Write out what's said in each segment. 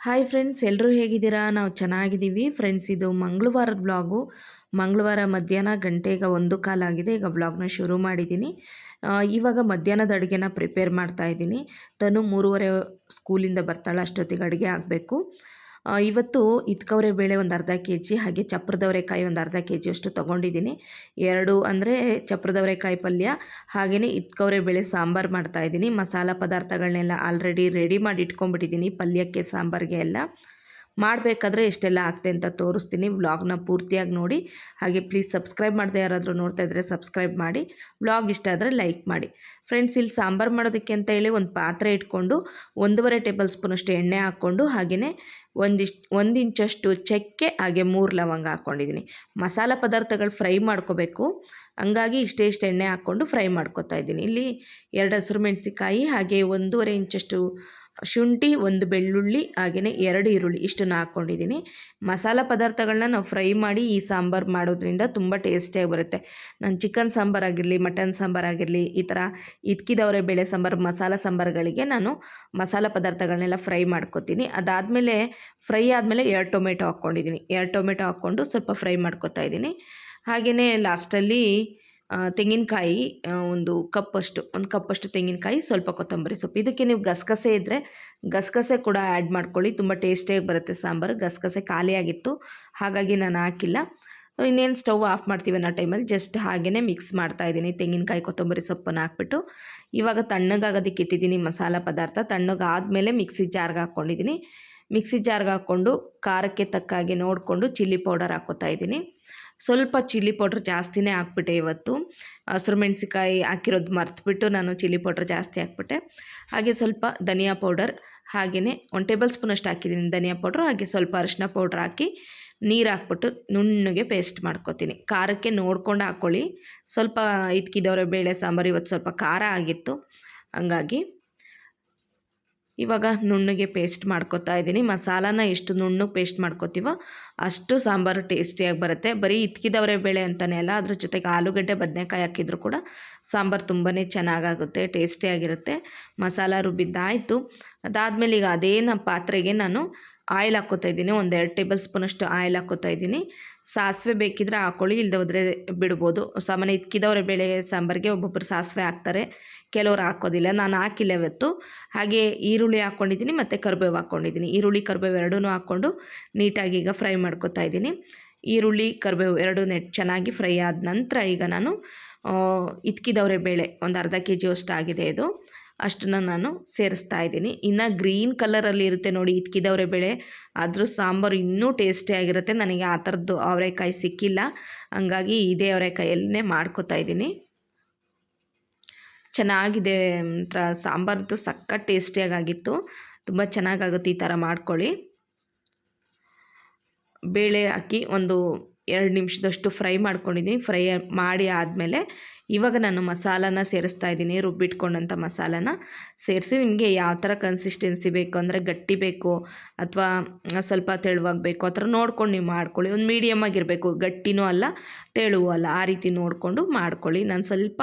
Hi friends ಎಲ್ಲರೂ ಹೇಗಿದ್ದೀರಾ? ನಾವು ಚೆನ್ನಾಗಿದ್ದೀವಿ. ಫ್ರೆಂಡ್ಸ್ ಇದು ಮಂಗಳವಾರದ ಬ್ಲಾಗು ಮಂಗಳವಾರ ಮಧ್ಯಾಹ್ನ ಗಂಟೆಗೆ ಒಂದು ಕಾಲಾಗಿದೆ ಈಗ ಬ್ಲಾಗ್ನ ಶುರು ಮಾಡಿದ್ದೀನಿ. ಇವಾಗ ಮಧ್ಯಾಹ್ನದ ಅಡುಗೆನ ಪ್ರಿಪೇರ್ ಮಾಡ್ತಾ ಇದ್ದೀನಿ. ತನು ಮೂರುವರೆ ಸ್ಕೂಲಿಂದ ಬರ್ತಾಳೆ. ಅಷ್ಟೊತ್ತಿಗೆ ಅಡುಗೆ ಆಗಬೇಕು. ಇವತ್ತು ಇತ್ಕವರೆ ಬೇಳೆ ಒಂದು ಅರ್ಧ ಕೆ ಜಿ ಹಾಗೆ ಚಪ್ರದವರೆಕಾಯಿ ಒಂದು ಅರ್ಧ ಕೆ ಜಿಯಷ್ಟು ತೊಗೊಂಡಿದ್ದೀನಿ. ಎರಡು ಅಂದರೆ ಚಪ್ರದವರೆಕಾಯಿ ಪಲ್ಯ ಹಾಗೆಯೇ ಇತ್ಕವರೆ ಬೇಳೆ ಸಾಂಬಾರು ಮಾಡ್ತಾಯಿದ್ದೀನಿ ಮಸಾಲ ಪದಾರ್ಥಗಳನ್ನೆಲ್ಲ ಆಲ್ರೆಡಿ ರೆಡಿ ಮಾಡಿ ಇಟ್ಕೊಂಡ್ಬಿಟ್ಟಿದ್ದೀನಿ ಪಲ್ಯಕ್ಕೆ, ಸಾಂಬಾರಿಗೆ ಎಲ್ಲ. ಮಾಡಬೇಕಾದ್ರೆ ಎಷ್ಟೆಲ್ಲ ಆಗ್ತೆ ಅಂತ ತೋರಿಸ್ತೀನಿ. ವ್ಲಾಗ್ನ ಪೂರ್ತಿಯಾಗಿ ನೋಡಿ. ಹಾಗೆ ಪ್ಲೀಸ್ ಸಬ್ಸ್ಕ್ರೈಬ್ ಮಾಡದೆ ಯಾರಾದರೂ ನೋಡ್ತಾ ಇದ್ದರೆ ಸಬ್ಸ್ಕ್ರೈಬ್ ಮಾಡಿ. ವ್ಲಾಗ್ ಇಷ್ಟ ಆದರೆ ಲೈಕ್ ಮಾಡಿ. ಫ್ರೆಂಡ್ಸ್, ಇಲ್ಲಿ ಸಾಂಬಾರು ಮಾಡೋದಕ್ಕೆ ಅಂತ ಹೇಳಿ ಒಂದು ಪಾತ್ರೆ ಇಟ್ಕೊಂಡು ಒಂದೂವರೆ ಟೇಬಲ್ ಸ್ಪೂನಷ್ಟು ಎಣ್ಣೆ ಹಾಕ್ಕೊಂಡು ಹಾಗೆಯೇ ಒಂದಿಷ್ಟು, ಒಂದು ಇಂಚಷ್ಟು ಚಕ್ಕೆ, ಹಾಗೆ ಮೂರು ಲವಂಗ ಹಾಕ್ಕೊಂಡಿದ್ದೀನಿ. ಮಸಾಲೆ ಪದಾರ್ಥಗಳು ಫ್ರೈ ಮಾಡ್ಕೋಬೇಕು. ಹಂಗಾಗಿ ಇಷ್ಟೇ ಇಷ್ಟು ಎಣ್ಣೆ ಹಾಕ್ಕೊಂಡು ಫ್ರೈ ಮಾಡ್ಕೊತಾ ಇದ್ದೀನಿ. ಇಲ್ಲಿ ಎರಡು ಹಸಿರು ಮೆಣಸಿಕಾಯಿ ಹಾಗೆ ಒಂದೂವರೆ ಇಂಚಷ್ಟು ಶುಂಠಿ, ಒಂದು ಬೆಳ್ಳುಳ್ಳಿ ಹಾಗೆಯೇ ಎರಡು ಈರುಳ್ಳಿ ಇಷ್ಟನ್ನು ಹಾಕ್ಕೊಂಡಿದ್ದೀನಿ. ಮಸಾಲ ಪದಾರ್ಥಗಳನ್ನ ನಾವು ಫ್ರೈ ಮಾಡಿ ಈ ಸಾಂಬಾರು ಮಾಡೋದ್ರಿಂದ ತುಂಬ ಟೇಸ್ಟಿಯಾಗಿ ಬರುತ್ತೆ ನಾನು ಚಿಕನ್ ಸಾಂಬಾರಾಗಿರಲಿ ಮಟನ್ ಸಾಂಬಾರಾಗಿರಲಿ ಈ ಥರ ಇದ್ಕಿದವರೆ ಬೇಳೆ ಸಾಂಬಾರು, ಮಸಾಲ ಸಾಂಬಾರುಗಳಿಗೆ ನಾನು ಮಸಾಲ ಪದಾರ್ಥಗಳನ್ನೆಲ್ಲ ಫ್ರೈ ಮಾಡ್ಕೊತೀನಿ. ಅದಾದಮೇಲೆ ಫ್ರೈ ಆದಮೇಲೆ ಎರಡು ಟೊಮೆಟೊ ಹಾಕ್ಕೊಂಡಿದ್ದೀನಿ. ಎರಡು ಟೊಮೆಟೊ ಹಾಕ್ಕೊಂಡು ಸ್ವಲ್ಪ ಫ್ರೈ ಮಾಡ್ಕೊತಾ ಇದ್ದೀನಿ. ಹಾಗೆಯೇ ಲಾಸ್ಟಲ್ಲಿ ತೆಂಗಿನಕಾಯಿ ಒಂದು ಕಪ್ಪಷ್ಟು ಒಂದು ಕಪ್ಪಷ್ಟು ತೆಂಗಿನಕಾಯಿ, ಸ್ವಲ್ಪ ಕೊತ್ತಂಬರಿ ಸೊಪ್ಪು. ಇದಕ್ಕೆ ನೀವು ಗಸಗಸೆ ಇದ್ದರೆ ಗಸಗಸೆ ಕೂಡ ಆ್ಯಡ್ ಮಾಡ್ಕೊಳ್ಳಿ. ತುಂಬ ಟೇಸ್ಟಿಯಾಗಿ ಬರುತ್ತೆ ಸಾಂಬಾರು. ಗಸಗಸೆ ಖಾಲಿಯಾಗಿತ್ತು. ಹಾಗಾಗಿ ನಾನು ಹಾಕಿಲ್ಲ. ಇನ್ನೇನು ಸ್ಟವ್ ಆಫ್ ಮಾಡ್ತೀವಿ ಅನ್ನೋ ಟೈಮಲ್ಲಿ ಜಸ್ಟ್ ಹಾಗೆಯೇ ಮಿಕ್ಸ್ ಮಾಡ್ತಾ ಇದ್ದೀನಿ. ತೆಂಗಿನಕಾಯಿ, ಕೊತ್ತಂಬರಿ ಸೊಪ್ಪನ್ನು ಹಾಕ್ಬಿಟ್ಟು. ಇವಾಗ ತಣ್ಣಗಾಗೋದಕ್ಕೆ ಇಟ್ಟಿದ್ದೀನಿ ಮಸಾಲ ಪದಾರ್ಥ. ತಣ್ಣಗಾದಮೇಲೆ ಮಿಕ್ಸಿ ಜಾರ್ಗೆ ಹಾಕ್ಕೊಂಡಿದ್ದೀನಿ. ಮಿಕ್ಸಿ ಜಾರ್ಗೆ ಹಾಕ್ಕೊಂಡು, ಖಾರಕ್ಕೆ ತಕ್ಕ ಹಾಗೆ ನೋಡಿಕೊಂಡು ಚಿಲ್ಲಿ ಪೌಡರ್ ಹಾಕ್ಕೋತಾ ಇದ್ದೀನಿ. ಸ್ವಲ್ಪ ಚಿಲ್ಲಿ ಪೌಡ್ರ್ ಜಾಸ್ತಿನೇ ಹಾಕ್ಬಿಟ್ಟೆ ಇವತ್ತು. ಹಸಿರು ಮೆಣಸಿಕಾಯಿ ಹಾಕಿರೋದು ಮರ್ತುಬಿಟ್ಟು ನಾನು ಚಿಲ್ಲಿ ಪೌಡ್ರ್ ಜಾಸ್ತಿ ಹಾಕ್ಬಿಟ್ಟೆ. ಹಾಗೆ ಸ್ವಲ್ಪ ಧನಿಯಾ ಪೌಡರ್ ಹಾಗೆಯೇ ಒಂದು ಟೇಬಲ್ ಸ್ಪೂನ್ ಅಷ್ಟು ಹಾಕಿದ್ದೀನಿ ಧನಿಯಾ ಪೌಡ್ರು, ಹಾಗೆ ಸ್ವಲ್ಪ ಅರಿಶಿನ ಪೌಡ್ರ್ ಹಾಕಿ ನೀರು ಹಾಕ್ಬಿಟ್ಟು ನುಣ್ಣಗೆ ಪೇಸ್ಟ್ ಮಾಡ್ಕೊತೀನಿ. ಖಾರಕ್ಕೆ ನೋಡ್ಕೊಂಡು ಹಾಕ್ಕೊಳ್ಳಿ ಸ್ವಲ್ಪ ಇದ್ಕಿದವರೆ ಬೇಳೆ ಸಾಂಬಾರು ಇವತ್ತು ಸ್ವಲ್ಪ ಖಾರ ಆಗಿತ್ತು. ಹಂಗಾಗಿ ಇವಾಗ ನುಣ್ಣಗೆ ಪೇಸ್ಟ್ ಮಾಡ್ಕೊತಾ ಇದ್ದೀನಿ. ಮಸಾಲಾನ ಎಷ್ಟು ನುಣ್ಣಗೆ ಪೇಸ್ಟ್ ಮಾಡ್ಕೋತೀವೋ ಅಷ್ಟು ಸಾಂಬಾರು ಟೇಸ್ಟಿಯಾಗಿ ಬರುತ್ತೆ. ಬರೀ ಇತ್ಕಿದವರೆ ಬೇಳೆ ಅಂತಲೇ ಅಲ್ಲ, ಅದ್ರ ಜೊತೆಗೆ ಆಲೂಗಡ್ಡೆ, ಬದನೆಕಾಯಿ ಹಾಕಿದ್ರು ಕೂಡ ಸಾಂಬಾರು ತುಂಬಾ ಚೆನ್ನಾಗಾಗುತ್ತೆ ಟೇಸ್ಟಿಯಾಗಿರುತ್ತೆ ಮಸಾಲ ರುಬ್ಬಿದ್ದಾಯಿತು. ಅದಾದಮೇಲೆ ಈಗ ಅದೇನ ಪಾತ್ರೆಗೆ ನಾನು ಆಯಿಲ್ ಹಾಕ್ಕೋತಾ ಇದ್ದೀನಿ. ಒಂದು ಎರಡು ಟೇಬಲ್ ಸ್ಪೂನಷ್ಟು ಆಯಿಲ್ ಹಾಕ್ಕೋತಾ ಇದ್ದೀನಿ. ಸಾಸಿವೆ ಬೇಕಿದ್ರೆ ಹಾಕೊಳ್ಳಿ ಇಲ್ಲದೆ ಹೋದರೆ ಬಿಡ್ಬೋದು. ಸಾಮಾನ್ಯ ಇದ್ಕಿದವರೆ ಬೇಳೆ ಸಾಂಬಾರಿಗೆ ಒಬ್ಬೊಬ್ಬರು ಸಾಸಿವೆ ಹಾಕ್ತಾರೆ. ಕೆಲವರು ಹಾಕೋದಿಲ್ಲ. ನಾನು ಹಾಕಿಲ್ಲ ಇವತ್ತು. ಹಾಗೆ ಈರುಳ್ಳಿ ಹಾಕ್ಕೊಂಡಿದ್ದೀನಿ ಮತ್ತು ಕರಿಬೇವು ಹಾಕ್ಕೊಂಡಿದ್ದೀನಿ ಈರುಳ್ಳಿ, ಕರಿಬೇವು ಎರಡೂ ಹಾಕ್ಕೊಂಡು ನೀಟಾಗಿ ಈಗ ಫ್ರೈ ಮಾಡ್ಕೊತಾ ಇದ್ದೀನಿ. ಈರುಳ್ಳಿ, ಕರಿಬೇವು ಎರಡು ನೆಟ್ ಚೆನ್ನಾಗಿ ಫ್ರೈ ಆದ ನಂತರ ಈಗ ನಾನು ಇತ್ಕಿದವರೆ ಬೇಳೆ, ಒಂದು ಅರ್ಧ ಕೆ ಜಿಯಷ್ಟು ಆಗಿದೆ ಇದು. ಅಷ್ಟನ್ನು ನಾನು ಸೇರಿಸ್ತಾ ಇದ್ದೀನಿ. ಇನ್ನು ಗ್ರೀನ್ ಕಲರಲ್ಲಿ ಇರುತ್ತೆ ನೋಡಿ ಇದ್ಕಿದವರೆ ಬೇಳೆ. ಆದರೂ ಸಾಂಬಾರು ಇನ್ನೂ ಟೇಸ್ಟಿಯಾಗಿರುತ್ತೆ ನನಗೆ ಆ ಥರದ್ದು ಅವರೆಕಾಯಿ ಸಿಕ್ಕಿಲ್ಲ. ಹಂಗಾಗಿ ಇದೇ ಅವರೆಕಾಯಲ್ಲೇ ಮಾಡ್ಕೊತಾ ಇದ್ದೀನಿ. ಚೆನ್ನಾಗಿದೆ ಒಂಥರ ಸಾಂಬಾರ್ದು ಸಕ್ಕ ಟೇಸ್ಟಿಯಾಗಿತ್ತು ತುಂಬ ಚೆನ್ನಾಗಾಗುತ್ತೆ ಈ ಥರ ಮಾಡ್ಕೊಳ್ಳಿ. ಬೇಳೆ ಹಾಕಿ ಒಂದು ಎರಡು ನಿಮಿಷದಷ್ಟು ಫ್ರೈ ಮಾಡ್ಕೊಂಡಿದ್ದೀನಿ. ಫ್ರೈ ಮಾಡಿ ಆದಮೇಲೆ ಇವಾಗ ನಾನು ಮಸಾಲಾನ ಸೇರಿಸ್ತಾ ಇದ್ದೀನಿ. ರುಬ್ಬಿಟ್ಕೊಂಡಂಥ ಮಸಾಲಾನ ಸೇರಿಸಿ ನಿಮಗೆ ಯಾವ ಥರ ಕನ್ಸಿಸ್ಟೆನ್ಸಿ ಬೇಕು ಅಂದರೆ ಗಟ್ಟಿ ಬೇಕು ಅಥವಾ ಸ್ವಲ್ಪ ತೆಳುವಾಗಿ ಬೇಕು ಆ ಥರ ನೋಡ್ಕೊಂಡು ನೀವು ಮಾಡ್ಕೊಳ್ಳಿ. ಒಂದು ಮೀಡಿಯಮ್ ಆಗಿರಬೇಕು. ಗಟ್ಟಿನೂ ಅಲ್ಲ, ತೆಳುವೂ ಅಲ್ಲ. ಆ ರೀತಿ ನೋಡಿಕೊಂಡು ಮಾಡ್ಕೊಳ್ಳಿ. ನಾನು ಸ್ವಲ್ಪ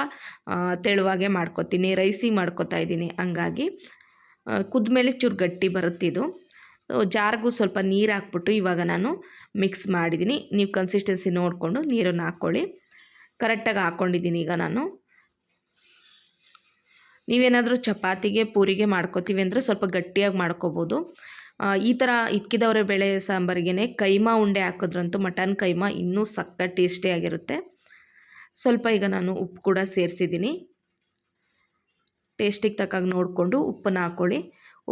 ತೆಳುವಾಗೆ ಮಾಡ್ಕೊತೀನಿ. ರೈಸಿ ಮಾಡ್ಕೊತಾ ಇದ್ದೀನಿ. ಹಂಗಾಗಿ ಕುದ್ಮೇಲೆ ಚೂರು ಗಟ್ಟಿ ಬರುತ್ತಿದು. ಜಾರ್ಗೂ ಸ್ವಲ್ಪ ನೀರು ಹಾಕ್ಬಿಟ್ಟು ಇವಾಗ ನಾನು ಮಿಕ್ಸ್ ಮಾಡಿದ್ದೀನಿ ನೀವು ಕನ್ಸಿಸ್ಟೆನ್ಸಿ ನೋಡಿಕೊಂಡು ನೀರನ್ನು ಹಾಕ್ಕೊಳ್ಳಿ ಕರೆಕ್ಟಾಗಿ ಹಾಕ್ಕೊಂಡಿದ್ದೀನಿ ಈಗ ನಾನು. ನೀವೇನಾದರೂ ಚಪಾತಿಗೆ, ಪೂರಿಗೆ ಮಾಡ್ಕೋತೀವಿ ಅಂದರೆ ಸ್ವಲ್ಪ ಗಟ್ಟಿಯಾಗಿ ಮಾಡ್ಕೋಬೋದು. ಈ ಥರ ಇಕ್ಕಿದವರೆ ಬೇಳೆ ಸಾಂಬಾರಿಗೆನೆ ಕೈಮಾ ಉಂಡೆ ಹಾಕಿದ್ರಂತೂ ಮಟನ್ ಕೈಮಾ ಇನ್ನೂ ಸಕ್ಕ ಟೇಸ್ಟಿಯಾಗಿರುತ್ತೆ ಸ್ವಲ್ಪ ಈಗ ನಾನು ಉಪ್ಪು ಕೂಡ ಸೇರಿಸಿದ್ದೀನಿ ಟೇಸ್ಟಿಗೆ ತಕ್ಕಾಗಿ ನೋಡಿಕೊಂಡು ಉಪ್ಪನ್ನು ಹಾಕ್ಕೊಳ್ಳಿ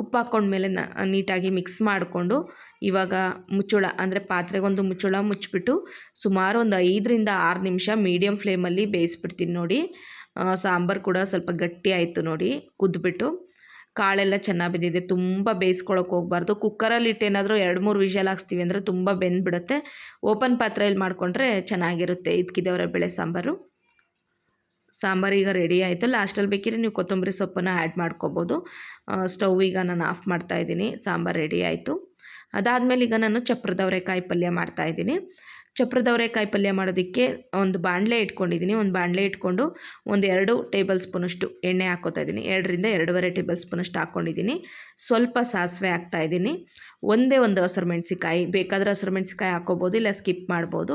ಉಪ್ಪು ಹಾಕ್ಕೊಂಡ್ಮೇಲೆ ನೀಟಾಗಿ ಮಿಕ್ಸ್ ಮಾಡಿಕೊಂಡು ಇವಾಗ ಮುಚ್ಚಳ, ಅಂದರೆ ಪಾತ್ರೆಗೊಂದು ಮುಚ್ಚಳ ಮುಚ್ಚಿಬಿಟ್ಟು ಸುಮಾರು ಒಂದು ಐದರಿಂದ ಆರು ನಿಮಿಷ ಮೀಡಿಯಮ್ ಫ್ಲೇಮಲ್ಲಿ ಬೇಯಿಸ್ಬಿಡ್ತೀನಿ ನೋಡಿ. ಸಾಂಬಾರು ಕೂಡ ಸ್ವಲ್ಪ ಗಟ್ಟಿ ಆಯಿತು ನೋಡಿ ಕುದ್ದುಬಿಟ್ಟು ಕಾಳೆಲ್ಲ ಚೆನ್ನಾಗಿ ಬೆಂದಿದೆ, ತುಂಬ ಬೇಯಿಸ್ಕೊಳಕ್ಕೆ ಹೋಗ್ಬಾರ್ದು. ಕುಕ್ಕರಲ್ಲಿ ಇಟ್ಟೇನಾದರೂ ಎರಡು ಮೂರು ವಿಷಲ್ ಹಾಕ್ಸ್ತೀವಿ ಅಂದರೆ ತುಂಬ ಬೆಂದ್ಬಿಡುತ್ತೆ. ಓಪನ್ ಪಾತ್ರೆಯಲ್ಲಿ ಮಾಡಿಕೊಂಡ್ರೆ ಚೆನ್ನಾಗಿರುತ್ತೆ ಇದಕ್ಕಿದವರ ಬೆಳೆ ಸಾಂಬಾರು. ಸಾಂಬಾರು ಈಗ ರೆಡಿ ಆಯಿತು. ಲಾಸ್ಟಲ್ಲಿ ಬೇಕಿದ್ರೆ ನೀವು ಕೊತ್ತಂಬರಿ ಸೊಪ್ಪನ್ನು ಆ್ಯಡ್ ಮಾಡ್ಕೋಬೋದು. ಸ್ಟವ್ ಈಗ ನಾನು ಆಫ್ ಮಾಡ್ತಾ ಇದ್ದೀನಿ. ಸಾಂಬಾರು ರೆಡಿ ಆಯಿತು. ಅದಾದಮೇಲೆ ಈಗ ನಾನು ಚಪ್ರದವರೆಕಾಯಿ ಪಲ್ಯ ಮಾಡ್ತಾಯಿದ್ದೀನಿ ಚಪ್ರದವರೆಕಾಯಿ ಪಲ್ಯ ಮಾಡೋದಕ್ಕೆ ಒಂದು ಬಾಣಲೆ ಇಟ್ಕೊಂಡಿದ್ದೀನಿ. ಒಂದು ಬಾಣಲೆ ಇಟ್ಕೊಂಡು ಒಂದು ಎರಡು ಟೇಬಲ್ ಸ್ಪೂನಷ್ಟು ಎಣ್ಣೆ ಹಾಕೋತಾ ಇದ್ದೀನಿ. ಎರಡರಿಂದ ಎರಡೂವರೆ ಟೇಬಲ್ ಸ್ಪೂನಷ್ಟು ಹಾಕ್ಕೊಂಡಿದ್ದೀನಿ ಸ್ವಲ್ಪ ಸಾಸಿವೆ ಹಾಕ್ತಾಯಿದ್ದೀನಿ ಒಂದೇ ಒಂದು ಹಸಿರು ಮೆಣಸಿಕಾಯಿ ಬೇಕಾದರೆ ಹಸಿರು ಮೆಣಸಿಕಾಯಿ ಹಾಕ್ಕೋಬೋದು ಇಲ್ಲ ಸ್ಕಿಪ್ ಮಾಡ್ಬೋದು.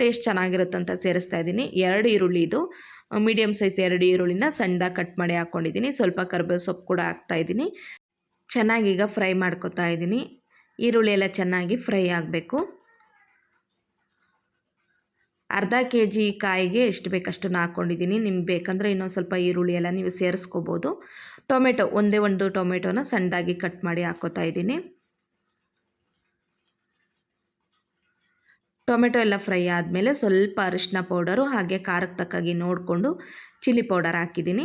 ಟೇಸ್ಟ್ ಚೆನ್ನಾಗಿರುತ್ತಂತ ಸೇರಿಸ್ತಾ ಇದ್ದೀನಿ. ಎರಡು ಈರುಳ್ಳಿ ಇದು. ಮೀಡಿಯಮ್ ಸೈಜ್ ಎರಡು ಈರುಳ್ಳಿನ ಸಣ್ಣದಾಗಿ ಕಟ್ ಮಾಡಿ ಹಾಕ್ಕೊಂಡಿದ್ದೀನಿ ಸ್ವಲ್ಪ ಕರ್ಬೇವು ಸೊಪ್ಪು ಕೂಡ ಹಾಕ್ತಾಯಿದ್ದೀನಿ ಚೆನ್ನಾಗೀಗ ಫ್ರೈ ಮಾಡ್ಕೊತಾ ಇದ್ದೀನಿ. ಈರುಳ್ಳಿ ಎಲ್ಲ ಚೆನ್ನಾಗಿ ಫ್ರೈ ಆಗಬೇಕು. ಅರ್ಧ ಕೆ ಜಿ ಕಾಯಿಗೆ ಎಷ್ಟು ಬೇಕಷ್ಟು ಹಾಕ್ಕೊಂಡಿದ್ದೀನಿ ನಿಮ್ಗೆ ಬೇಕಂದರೆ ಇನ್ನೊಂದು ಸ್ವಲ್ಪ ಈರುಳ್ಳಿ ಎಲ್ಲ ನೀವು ಸೇರಿಸ್ಕೋಬೋದು. ಟೊಮೆಟೊ, ಒಂದೇ ಒಂದು ಟೊಮೆಟೊನ ಸಣ್ಣದಾಗಿ ಕಟ್ ಮಾಡಿ ಹಾಕ್ಕೋತಾ ಇದ್ದೀನಿ. ಟೊಮೆಟೊ ಎಲ್ಲ ಫ್ರೈ ಆದಮೇಲೆ ಸ್ವಲ್ಪ ಅರಿಶಿನ ಪೌಡರು ಹಾಗೆ ಖಾರಕ್ಕೆ ತಕ್ಕಾಗಿ ನೋಡಿಕೊಂಡು ಚಿಲ್ಲಿ ಪೌಡರ್ ಹಾಕಿದ್ದೀನಿ.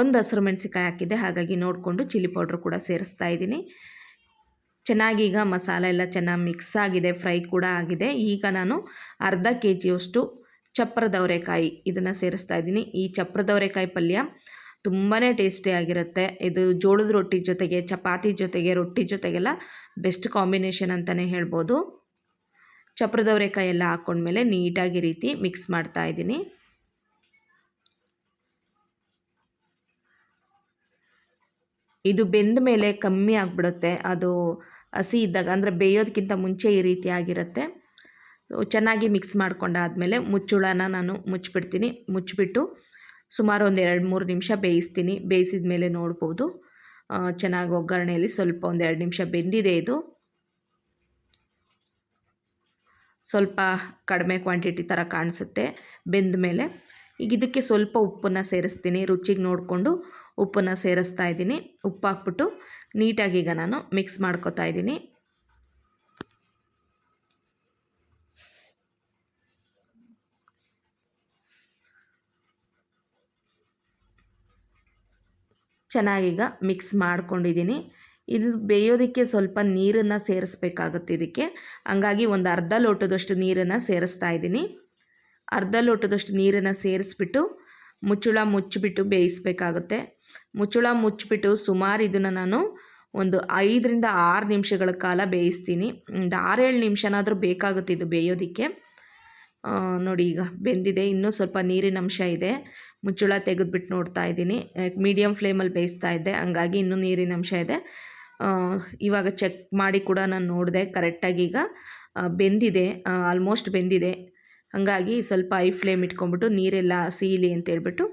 ಒಂದು ಹಸಿರು ಮೆಣಸಿಕಾಯಿ ಹಾಕಿದ್ದೆ, ಹಾಗಾಗಿ ನೋಡಿಕೊಂಡು ಚಿಲ್ಲಿ ಪೌಡ್ರ್ ಕೂಡ ಸೇರಿಸ್ತಾ ಇದ್ದೀನಿ. ಚೆನ್ನಾಗಿ ಈಗ ಮಸಾಲೆ ಎಲ್ಲ ಚೆನ್ನಾಗಿ ಮಿಕ್ಸ್ ಆಗಿದೆ, ಫ್ರೈ ಕೂಡ ಆಗಿದೆ. ಈಗ ನಾನು ಅರ್ಧ ಕೆ ಜಿಯಷ್ಟು ಚಪ್ರದವರೆಕಾಯಿ ಇದನ್ನು ಸೇರಿಸ್ತಾ ಇದ್ದೀನಿ. ಈ ಚಪ್ರದವರೆಕಾಯಿ ಪಲ್ಯ ತುಂಬಾ ಟೇಸ್ಟಿಯಾಗಿರುತ್ತೆ ಇದು ಜೋಳದ ರೊಟ್ಟಿ ಜೊತೆಗೆ, ಚಪಾತಿ ಜೊತೆಗೆ, ರೊಟ್ಟಿ ಜೊತೆಗೆಲ್ಲ ಬೆಸ್ಟ್ ಕಾಂಬಿನೇಷನ್ ಅಂತಲೇ ಹೇಳ್ಬೋದು. ಚಪ್ರದವರೆಕಾಯಿ ಎಲ್ಲ ಹಾಕ್ಕೊಂಡ್ಮೇಲೆ ನೀಟಾಗಿ ರೀತಿ ಮಿಕ್ಸ್ ಮಾಡ್ತಾ ಇದ್ದೀನಿ. ಇದು ಬೆಂದ ಮೇಲೆ ಕಮ್ಮಿ ಆಗಿಬಿಡುತ್ತೆ. ಅದು ಹಸಿ ಇದ್ದಾಗ, ಅಂದರೆ ಬೇಯೋದಕ್ಕಿಂತ ಮುಂಚೆ ಈ ರೀತಿ ಆಗಿರುತ್ತೆ. ಚೆನ್ನಾಗಿ ಮಿಕ್ಸ್ ಮಾಡ್ಕೊಂಡಾದಮೇಲೆ ಮುಚ್ಚುಳನ ನಾನು ಮುಚ್ಚಿಬಿಡ್ತೀನಿ. ಮುಚ್ಚಿಬಿಟ್ಟು ಸುಮಾರು ಒಂದು ಎರಡು ಮೂರು ನಿಮಿಷ ಬೇಯಿಸ್ತೀನಿ. ಬೇಯಿಸಿದ ಮೇಲೆ ನೋಡ್ಬೋದು ಚೆನ್ನಾಗಿ ಒಗ್ಗರಣೆಯಲ್ಲಿ ಸ್ವಲ್ಪ ಒಂದು ಎರಡು ನಿಮಿಷ ಬೆಂದಿದೆ ಇದು. ಸ್ವಲ್ಪ ಕಡಿಮೆ ಕ್ವಾಂಟಿಟಿ ಥರ ಕಾಣಿಸುತ್ತೆ ಬೆಂದ ಮೇಲೆ. ಈಗ ಇದಕ್ಕೆ ಸ್ವಲ್ಪ ಉಪ್ಪನ್ನು ಸೇರಿಸ್ತೀನಿ, ರುಚಿಗೆ ನೋಡಿಕೊಂಡು ಉಪ್ಪನ್ನು ಸೇರಿಸ್ತಾ ಇದ್ದೀನಿ. ಉಪ್ಪು ಹಾಕ್ಬಿಟ್ಟು ನೀಟಾಗಿ ಈಗ ನಾನು ಮಿಕ್ಸ್ ಮಾಡ್ಕೊತಾ ಇದ್ದೀನಿ. ಚೆನ್ನಾಗೀಗ ಮಿಕ್ಸ್ ಮಾಡ್ಕೊಂಡಿದ್ದೀನಿ. ಇದು ಬೇಯೋದಕ್ಕೆ ಸ್ವಲ್ಪ ನೀರನ್ನು ಸೇರಿಸ್ಬೇಕಾಗುತ್ತೆ ಇದಕ್ಕೆ. ಹಂಗಾಗಿ ಒಂದು ಅರ್ಧ ಲೋಟದಷ್ಟು ನೀರನ್ನು ಸೇರಿಸ್ತಾ ಇದ್ದೀನಿ. ಅರ್ಧ ಲೋಟದಷ್ಟು ನೀರನ್ನು ಸೇರಿಸ್ಬಿಟ್ಟು ಮುಚ್ಚುಳ ಮುಚ್ಚಿಬಿಟ್ಟು ಬೇಯಿಸಬೇಕಾಗುತ್ತೆ. ಮುಚ್ಚುಳ ಮುಚ್ಚಿಬಿಟ್ಟು ಸುಮಾರು ಇದನ್ನು ನಾನು ಒಂದು ಐದರಿಂದ ಆರು ನಿಮಿಷಗಳ ಕಾಲ ಬೇಯಿಸ್ತೀನಿ. ಒಂದು ಆರೇಳು ನಿಮಿಷನಾದರೂ ಬೇಕಾಗುತ್ತೆ ಇದು ಬೇಯೋದಕ್ಕೆ. ನೋಡಿ ಈಗ ಬೆಂದಿದೆ. ಇನ್ನೂ ಸ್ವಲ್ಪ ನೀರಿನ ಅಂಶ ಇದೆ. ಮುಚ್ಚುಳ ತೆಗೆದುಬಿಟ್ಟು ನೋಡ್ತಾ ಇದ್ದೀನಿ. ಮೀಡಿಯಮ್ ಫ್ಲೇಮಲ್ಲಿ ಬೇಯಿಸ್ತಾ ಇದ್ದೆ. ಹಂಗಾಗಿ ಇನ್ನೂ ನೀರಿನ ಅಂಶ ಇದೆ. ಇವಾಗ ಚೆಕ್ ಮಾಡಿ ಕೂಡ ನಾನು ನೋಡಿದೆ ಕರೆಕ್ಟಾಗಿ ಈಗ ಬೆಂದಿದೆ ಆಲ್ಮೋಸ್ಟ್ ಬೆಂದಿದೆ. ಹಾಗಾಗಿ ಸ್ವಲ್ಪ ಐ ಫ್ಲೇಮ್ ಇಟ್ಕೊಂಬಿಟ್ಟು ನೀರೆಲ್ಲ ಸೀಲಿ ಅಂತೇಳ್ಬಿಟ್ಟು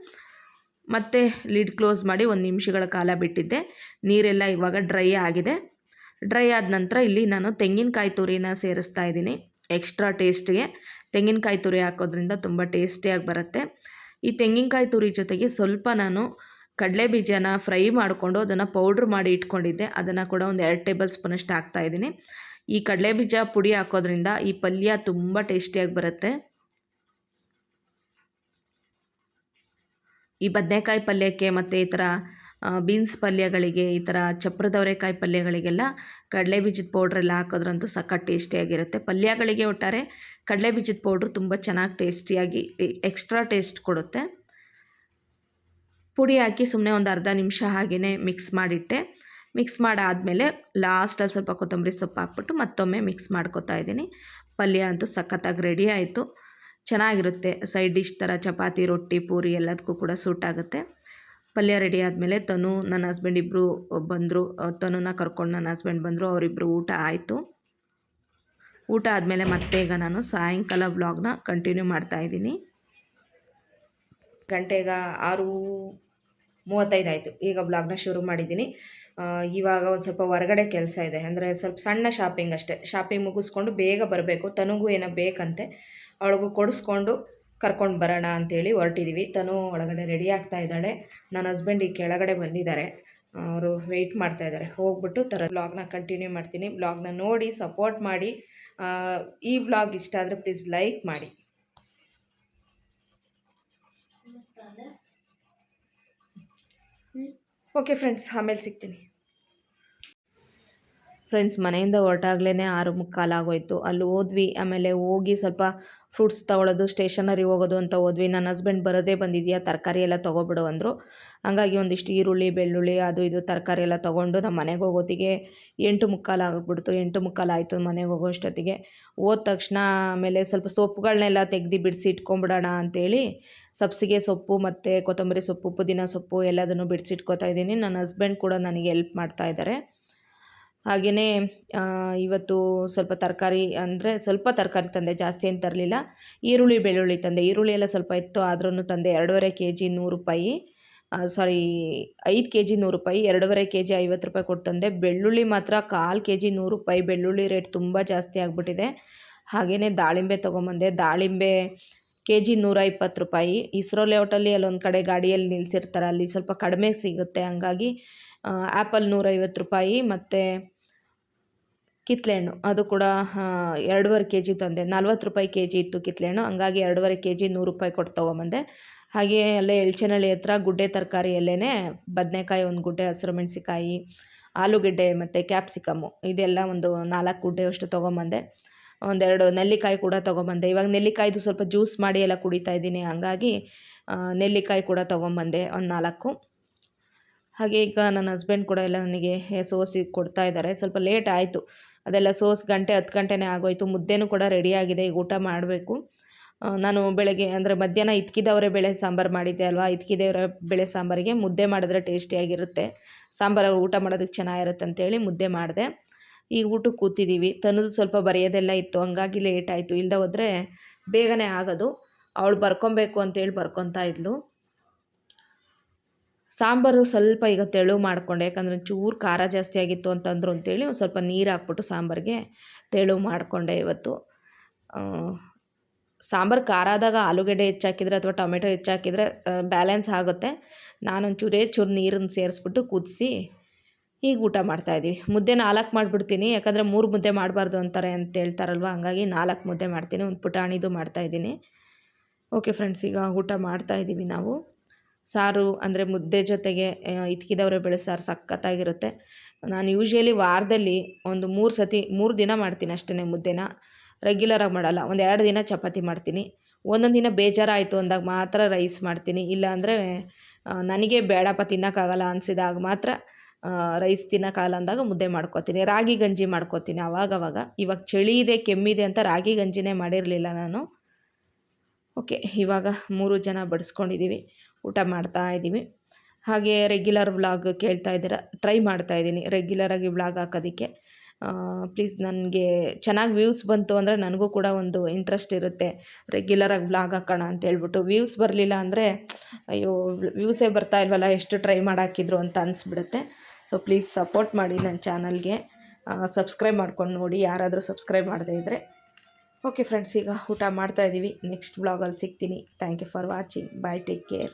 ಮತ್ತೆ ಲಿಡ್ ಕ್ಲೋಸ್ ಮಾಡಿ ಒಂದು ನಿಮಿಷಗಳ ಕಾಲ ಬಿಟ್ಟಿದ್ದೆ. ನೀರೆಲ್ಲ ಇವಾಗ ಡ್ರೈ ಆಗಿದೆ. ಡ್ರೈ ಆದ ನಂತರ ಇಲ್ಲಿ ನಾನು ತೆಂಗಿನಕಾಯಿ ತುರಿನ ಸೇರಿಸ್ತಾ ಇದ್ದೀನಿ. ಎಕ್ಸ್ಟ್ರಾ ಟೇಸ್ಟ್ಗೆ ತೆಂಗಿನಕಾಯಿ ತುರಿ ಹಾಕೋದ್ರಿಂದ ತುಂಬ ಟೇಸ್ಟಿಯಾಗಿ ಬರುತ್ತೆ. ಈ ತೆಂಗಿನಕಾಯಿ ತುರಿ ಜೊತೆಗೆ ಸ್ವಲ್ಪ ನಾನು ಕಡಲೆ ಬೀಜನ ಫ್ರೈ ಮಾಡಿಕೊಂಡು ಅದನ್ನು ಪೌಡ್ರ್ ಮಾಡಿ ಇಟ್ಕೊಂಡಿದ್ದೆ. ಅದನ್ನು ಕೂಡ ಒಂದು ಎರಡು ಟೇಬಲ್ ಸ್ಪೂನಷ್ಟು ಹಾಕ್ತಾಯಿದ್ದೀನಿ ಈ ಕಡಲೆ ಬೀಜ ಪುಡಿ ಹಾಕೋದ್ರಿಂದ ಈ ಪಲ್ಯ ತುಂಬ ಟೇಸ್ಟಿಯಾಗಿ ಬರುತ್ತೆ. ಈ ಬದನೆಕಾಯಿ ಪಲ್ಯಕ್ಕೆ ಮತ್ತು ಈ ಥರ ಬೀನ್ಸ್ ಪಲ್ಯಗಳಿಗೆ, ಈ ಥರ ಚಪ್ರದವರೆಕಾಯಿ ಪಲ್ಯಗಳಿಗೆಲ್ಲ ಕಡಲೆ ಬೀಜದ ಪೌಡ್ರೆಲ್ಲ ಹಾಕೋದ್ರಂತೂ ಸಖತ್ ಟೇಸ್ಟಿಯಾಗಿರುತ್ತೆ. ಪಲ್ಯಗಳಿಗೆ ಒಟ್ಟಾರೆ ಕಡಲೆ ಬೀಜದ ಪೌಡ್ರು ತುಂಬ ಚೆನ್ನಾಗಿ ಟೇಸ್ಟಿಯಾಗಿ ಎಕ್ಸ್ಟ್ರಾ ಟೇಸ್ಟ್ ಕೊಡುತ್ತೆ. ಪುಡಿ ಹಾಕಿ ಸುಮ್ಮನೆ ಒಂದು ಅರ್ಧ ನಿಮಿಷ ಹಾಗೆಯೇ ಮಿಕ್ಸ್ ಮಾಡಿಟ್ಟೆ. ಮಿಕ್ಸ್ ಮಾಡಾದಮೇಲೆ ಲಾಸ್ಟಲ್ಲಿ ಸ್ವಲ್ಪ ಕೊತ್ತಂಬರಿ ಸೊಪ್ಪು ಹಾಕ್ಬಿಟ್ಟು ಮತ್ತೊಮ್ಮೆ ಮಿಕ್ಸ್ ಮಾಡ್ಕೊತಾ ಇದ್ದೀನಿ. ಪಲ್ಯ ಅಂತೂ ಸಖತ್ತಾಗಿ ರೆಡಿ ಆಯಿತು. ಚೆನ್ನಾಗಿರುತ್ತೆ ಸೈಡ್ ಡಿಶ್ ಥರ, ಚಪಾತಿ, ರೊಟ್ಟಿ, ಪೂರಿ ಎಲ್ಲದಕ್ಕೂ ಕೂಡ ಸೂಟ್ ಆಗುತ್ತೆ. ಪಲ್ಯ ರೆಡಿ ಆದಮೇಲೆ ತನು, ನನ್ನ ಹಸ್ಬೆಂಡ್ ಇಬ್ಬರು ಬಂದರು, ತನುನ ಕರ್ಕೊಂಡು ನನ್ನ ಹಸ್ಬೆಂಡ್ ಬಂದರು ಅವರಿಬ್ಬರು ಊಟ ಆಯಿತು. ಊಟ ಆದಮೇಲೆ ಮತ್ತೆ ಈಗ ನಾನು ಸಾಯಂಕಾಲ ವ್ಲಾಗ್ನ ಕಂಟಿನ್ಯೂ ಮಾಡ್ತಾಯಿದ್ದೀನಿ ಗಂಟೆಗ ಆರು ಮೂವತ್ತೈದು ಆಯಿತು. ಈಗ ಬ್ಲಾಗ್ನ ಶುರು ಮಾಡಿದ್ದೀನಿ. ಇವಾಗ ಒಂದು ಸ್ವಲ್ಪ ಹೊರಗಡೆ ಕೆಲಸ ಇದೆ. ಅಂದರೆ ಸ್ವಲ್ಪ ಸಣ್ಣ ಶಾಪಿಂಗ್ ಅಷ್ಟೇ. ಶಾಪಿಂಗ್ ಮುಗಿಸ್ಕೊಂಡು ಬೇಗ ಬರಬೇಕು. ತನಗೂ ಏನೋ ಬೇಕಂತೆ. ಅವಳಿಗೂ ಕೊಡಿಸ್ಕೊಂಡು ಕರ್ಕೊಂಡು ಬರೋಣ ಅಂತೇಳಿ ಹೊರಟಿದ್ದೀವಿ ತನು ಒಳಗಡೆ ರೆಡಿ ಆಗ್ತಾ ಇದ್ದಾಳೆ. ನನ್ನ ಹಸ್ಬೆಂಡ್ ಈ ಕೆಳಗಡೆ ಬಂದಿದ್ದಾರೆ. ಅವರು ವೆಯ್ಟ್ ಮಾಡ್ತಾ ಇದ್ದಾರೆ. ಹೋಗ್ಬಿಟ್ಟು ಥರ ಬ್ಲಾಗ್ನ ಕಂಟಿನ್ಯೂ ಮಾಡ್ತೀನಿ. ಬ್ಲಾಗ್ನ ನೋಡಿ ಸಪೋರ್ಟ್ ಮಾಡಿ. ಈ ಬ್ಲಾಗ್ ಇಷ್ಟ ಆದರೆ ಪ್ಲೀಸ್ ಲೈಕ್ ಮಾಡಿ. ಓಕೆ ಫ್ರೆಂಡ್ಸ್ ಆಮೇಲೆ ಸಿಗ್ತೀನಿ. ಫ್ರೆಂಡ್ಸ್ ಮನೆಯಿಂದ ಹೊರಟಾಗ್ಲೇ ಆರು ಮುಕ್ಕಾಲಾಗೋಯ್ತು ಅಲ್ಲಿ ಹೋದ್ವಿ ಆಮೇಲೆ ಹೋಗಿ ಸ್ವಲ್ಪ ಫ್ರೂಟ್ಸ್ ತೊಗೊಳೋದು ಸ್ಟೇಷನರಿ ಹೋಗೋದು ಅಂತ ಹೋದ್ವಿ. ನನ್ನ ಹಸ್ಬೆಂಡ್ ಬರೋದೇ ಬಂದಿದೆಯಾ, ತರಕಾರಿ ಎಲ್ಲ ತೊಗೊಬಿಡು ಅಂದರು. ಹಂಗಾಗಿ ಒಂದಿಷ್ಟು ಈರುಳ್ಳಿ, ಬೆಳ್ಳುಳ್ಳಿ ಅದು ಇದು ತರಕಾರಿ ಎಲ್ಲ ತೊಗೊಂಡು ನಮ್ಮ ಮನೆಗೆ ಹೋಗೋತ್ತಿಗೆ ಎಂಟು ಮುಕ್ಕಾಲು ಆಗಿಬಿಡ್ತು. ಎಂಟು ಮುಕ್ಕಾಲು ಆಯಿತು ಮನೆಗೆ ಹೋಗೋ ಅಷ್ಟೊತ್ತಿಗೆ. ಹೋದ ತಕ್ಷಣ ಆಮೇಲೆ ಸ್ವಲ್ಪ ಸೊಪ್ಪುಗಳನ್ನೆಲ್ಲ ತೆಗ್ದು ಬಿಡಿಸಿ ಇಟ್ಕೊಂಬಿಡೋಣ ಅಂತೇಳಿ ಸಬ್ಸಿಗೆ ಸೊಪ್ಪು ಮತ್ತು ಕೊತ್ತಂಬರಿ ಸೊಪ್ಪು, ಪುದೀನ ಸೊಪ್ಪು ಎಲ್ಲದನ್ನು ಬಿಡಿಸಿಟ್ಕೋತಾ ಇದ್ದೀನಿ. ನನ್ನ ಹಸ್ಬೆಂಡ್ ಕೂಡ ನನಗೆ ಎಲ್ಪ್ ಮಾಡ್ತಾ ಇದ್ದಾರೆ. ಹಾಗೆಯೇ ಇವತ್ತು ಸ್ವಲ್ಪ ತರಕಾರಿ ಅಂದರೆ ಸ್ವಲ್ಪ ತರಕಾರಿ ತಂದೆ, ಜಾಸ್ತಿ ಏನು ತರಲಿಲ್ಲ. ಈರುಳ್ಳಿ, ಬೆಳ್ಳುಳ್ಳಿ ತಂದೆ. ಈರುಳ್ಳಿ ಎಲ್ಲ ಸ್ವಲ್ಪ ಇತ್ತು ಆದ್ರೂ ತಂದೆ ಎರಡೂವರೆ ಕೆ ಜಿ ನೂರು ರೂಪಾಯಿ. ಸಾರಿ ಐದು ಕೆ ಜಿ ನೂರು ರೂಪಾಯಿ, ಎರಡೂವರೆ ಕೆ ಜಿ ಐವತ್ತು ರೂಪಾಯಿ ಕೊಟ್ಟು ತಂದೆ. ಬೆಳ್ಳುಳ್ಳಿ ಮಾತ್ರ ಕಾಲು ಕೆ ಜಿ ನೂರು ರೂಪಾಯಿ. ಬೆಳ್ಳುಳ್ಳಿ ರೇಟ್ ತುಂಬ ಜಾಸ್ತಿ ಆಗಿಬಿಟ್ಟಿದೆ. ಹಾಗೆಯೇ ದಾಳಿಂಬೆ ತೊಗೊಂಬಂದೆ. ದಾಳಿಂಬೆ ಕೆ ಜಿ ನೂರ ಇಪ್ಪತ್ತು ರೂಪಾಯಿ. ಇಸ್ರೋ ಲೇಔಟಲ್ಲಿ ಅಲ್ಲೊಂದು ಕಡೆ ಗಾಡಿಯಲ್ಲಿ ನಿಲ್ಲಿಸಿರ್ತಾರೆ ಅಲ್ಲಿ ಸ್ವಲ್ಪ ಕಡಿಮೆ ಸಿಗುತ್ತೆ. ಹಂಗಾಗಿ ಆ್ಯಪಲ್ ನೂರೈವತ್ತು ರೂಪಾಯಿ. ಮತ್ತು ಕಿತ್ಳೆಹಣ್ಣು ಅದು ಕೂಡ ಎರಡೂವರೆ ಕೆ ಜಿ ತಂದೆ. ನಲ್ವತ್ತು ರೂಪಾಯಿ ಕೆ ಜಿ ಇತ್ತು ಕಿತ್ಳೆಹಣ್ಣು ಹಂಗಾಗಿ ಎರಡೂವರೆ ಕೆ ಜಿ ನೂರು ರೂಪಾಯಿ ಕೊಟ್ಟು ತೊಗೊಂಬಂದೆ. ಹಾಗೆ ಅಲ್ಲೇ ಎಳ್ಚನಹಳ್ಳಿ ಹತ್ರ ಗುಡ್ಡೆ ತರಕಾರಿ ಎಲ್ಲೇ ಬದನೆಕಾಯಿ ಒಂದು ಗುಡ್ಡೆ, ಹಸಿರು ಮೆಣಸಿಕಾಯಿ ಆಲೂಗೆಡ್ಡೆ ಮತ್ತು ಕ್ಯಾಪ್ಸಿಕಮ್ಮು. ಇದೆಲ್ಲ ಒಂದು ನಾಲ್ಕು ಗುಡ್ಡೆ ಅಷ್ಟು ತೊಗೊಂಬಂದೆ. ಒಂದೆರಡು ನೆಲ್ಲಿಕಾಯಿ ಕೂಡ ತೊಗೊಂಬಂದೆ. ಇವಾಗ ನೆಲ್ಲಿಕಾಯ್ದು ಸ್ವಲ್ಪ ಜ್ಯೂಸ್ ಮಾಡಿ ಎಲ್ಲ ಕುಡಿತಾ ಇದ್ದೀನಿ. ಹಂಗಾಗಿ ನೆಲ್ಲಿಕಾಯಿ ಕೂಡ ತೊಗೊಂಬಂದೆ ಒಂದು ನಾಲ್ಕು. ಹಾಗೆ ಈಗ ನನ್ನ ಹಸ್ಬೆಂಡ್ ಕೂಡ ಎಲ್ಲ ನನಗೆ ಸೋಸಿ ಕೊಡ್ತಾ ಇದ್ದಾರೆ. ಸ್ವಲ್ಪ ಲೇಟ್ ಆಯಿತು. ಅದೆಲ್ಲ ಸೋಸ್ ಗಂಟೆ ಹತ್ತು ಗಂಟೆನೇ ಆಗೋಯಿತು, ಮುದ್ದೆನೂ ಕೂಡ ರೆಡಿಯಾಗಿದೆ ಈಗ ಊಟ ಮಾಡಬೇಕು. ನಾನು ಬೆಳಗ್ಗೆ, ಅಂದರೆ ಮಧ್ಯಾಹ್ನ ಇತ್ಕಿದವರೇ ಬೇಳೆ ಸಾಂಬಾರು ಮಾಡಿದ್ದೆ ಅಲ್ವಾ? ಇತ್ಕಿದವರ ಬೇಳೆ ಸಾಂಬಾರಿಗೆ ಮುದ್ದೆ ಮಾಡಿದ್ರೆ ಟೇಸ್ಟಿಯಾಗಿರುತ್ತೆ ಸಾಂಬಾರು ಊಟ ಮಾಡೋದಕ್ಕೆ ಚೆನ್ನಾಗಿರುತ್ತೆ ಅಂತೇಳಿ ಮುದ್ದೆ ಮಾಡಿದೆ. ಈಗ ಊಟಕ್ಕೆ ಕೂತಿದ್ದೀವಿ ತನ್ನದು ಸ್ವಲ್ಪ ಬರೆಯೋದೆಲ್ಲ ಇತ್ತು, ಹಂಗಾಗಿ ಲೇಟ್ ಆಯಿತು. ಇಲ್ಲದೆ ಹೋದರೆ ಬೇಗನೆ ಆಗೋದು. ಅವಳು ಬರ್ಕೊಬೇಕು ಅಂತೇಳಿ ಬರ್ಕೊತಾ ಇದ್ಲು. ಸಾಂಬಾರು ಸ್ವಲ್ಪ ಈಗ ತೆಳು ಮಾಡಿಕೊಂಡೆ. ಯಾಕಂದರೆ ಚೂರು ಖಾರ ಜಾಸ್ತಿ ಆಗಿತ್ತು ಅಂತಂದ್ರು ಅಂತೇಳಿ ಒಂದು ಸ್ವಲ್ಪ ನೀರು ಹಾಕ್ಬಿಟ್ಟು ಸಾಂಬಾರಿಗೆ ತೆಳು ಮಾಡಿಕೊಂಡೆ ಇವತ್ತು. ಸಾಂಬಾರು ಖಾರ ಆದಾಗ ಆಲೂಗಡ್ಡೆ ಹೆಚ್ಚಾಕಿದ್ರೆ ಅಥವಾ ಟೊಮೆಟೊ ಹೆಚ್ಚಾಕಿದರೆ ಬ್ಯಾಲೆನ್ಸ್ ಆಗುತ್ತೆ. ನಾನೊಂಚೂರೇ ಚೂರು ನೀರನ್ನು ಸೇರಿಸ್ಬಿಟ್ಟು ಕುದಿಸಿ ಈಗ ಊಟ ಮಾಡ್ತಾಯಿದ್ದೀವಿ ಮುದ್ದೆ ನಾಲ್ಕು ಮಾಡಿಬಿಡ್ತೀನಿ. ಯಾಕಂದರೆ ಮೂರು ಮುದ್ದೆ ಮಾಡಬಾರ್ದು ಅಂತಾರೆ ಅಂತ ಹೇಳ್ತಾರಲ್ವ, ಹಂಗಾಗಿ ನಾಲ್ಕು ಮುದ್ದೆ ಮಾಡ್ತೀನಿ. ಒಂದು ಪುಟಾಣಿದು ಮಾಡ್ತಾಯಿದ್ದೀನಿ ಓಕೆ ಫ್ರೆಂಡ್ಸ್, ಈಗ ಊಟ ಮಾಡ್ತಾಯಿದ್ದೀವಿ ನಾವು. ಸಾರು ಅಂದರೆ ಮುದ್ದೆ ಜೊತೆಗೆ ಇತ್ಕಿದವರೆ ಬೆಳೆ ಸಾರು ಸಖತ್ತಾಗಿರುತ್ತೆ. ನಾನು ಯೂಶ್ವಲಿ ವಾರದಲ್ಲಿ ಒಂದು ಮೂರು ಸತಿ, ಮೂರು ದಿನ ಮಾಡ್ತೀನಿ ಅಷ್ಟೇ ಮುದ್ದೆನ. ರೆಗ್ಯುಲರಾಗಿ ಮಾಡಲ್ಲ, ಒಂದು ಎರಡು ದಿನ ಚಪಾತಿ ಮಾಡ್ತೀನಿ. ಒಂದೊಂದು ದಿನ ಬೇಜಾರಾಯಿತು ಅಂದಾಗ ಮಾತ್ರ ರೈಸ್ ಮಾಡ್ತೀನಿ. ಇಲ್ಲಾಂದರೆ ನನಗೆ ಬೇಡಪ್ಪ ತಿನ್ನೋಕ್ಕಾಗಲ್ಲ ಅನಿಸಿದಾಗ ಮಾತ್ರ ರೈಸ್ ತಿನ್ನೋಕ್ಕಾಗಲ್ಲ ಅಂದಾಗ ಮುದ್ದೆ ಮಾಡ್ಕೊತೀನಿ. ರಾಗಿ ಗಂಜಿ ಮಾಡ್ಕೊತೀನಿ ಅವಾಗವಾಗ. ಇವಾಗ ಚಳಿ ಇದೆ ಕೆಮ್ಮಿದೆ ಅಂತ ರಾಗಿ ಗಂಜಿನೇ ಮಾಡಿರಲಿಲ್ಲ ನಾನು. ಓಕೆ ಇವಾಗ ಮೂರು ಜನ ಬಡಿಸ್ಕೊಂಡಿದ್ದೀವಿ ಊಟ ಮಾಡ್ತಾ ಇದ್ದೀವಿ. ಹಾಗೆ ರೆಗ್ಯುಲರ್ ವ್ಲಾಗ್ ಕೇಳ್ತಾ ಇದ್ದೀರಾ ಟ್ರೈ ಮಾಡ್ತಾ ಇದ್ದೀನಿ ರೆಗ್ಯುಲರಾಗಿ ವ್ಲಾಗ್ ಹಾಕೋದಕ್ಕೆ. ಪ್ಲೀಸ್ ನನಗೆ ಚೆನ್ನಾಗಿ ವ್ಯೂಸ್ ಬಂತು ಅಂದರೆ ನನಗೂ ಕೂಡ ಒಂದು ಇಂಟ್ರೆಸ್ಟ್ ಇರುತ್ತೆ. ರೆಗ್ಯುಲರಾಗಿ ವ್ಲಾಗ್ ಹಾಕೋಣ ಅಂತ ಹೇಳ್ಬಿಟ್ಟು. ವ್ಯೂಸ್ ಬರಲಿಲ್ಲ ಅಂದರೆ, ಅಯ್ಯೋ ವ್ಯೂಸೇ ಬರ್ತಾ ಇಲ್ವಲ್ಲ, ಎಷ್ಟು ಟ್ರೈ ಮಾಡಾಕಿದ್ರು ಅಂತ ಅನಿಸ್ಬಿಡುತ್ತೆ. ಸೊ ಪ್ಲೀಸ್ ಸಪೋರ್ಟ್ ಮಾಡಿ ನನ್ನ ಚಾನಲ್ಗೆ ಸಬ್ಸ್ಕ್ರೈಬ್ ಮಾಡ್ಕೊಂಡು ನೋಡಿ, ಯಾರಾದರೂ ಸಬ್ಸ್ಕ್ರೈಬ್ ಮಾಡದೇ ಇದ್ದರೆ ಓಕೆ ಫ್ರೆಂಡ್ಸ್ ಈಗ ಊಟ ಮಾಡ್ತಾಯಿದ್ದೀವಿ ನೆಕ್ಸ್ಟ್ ವ್ಲಾಗಲ್ಲಿ ಸಿಗ್ತೀನಿ. Thank you for watching bye take care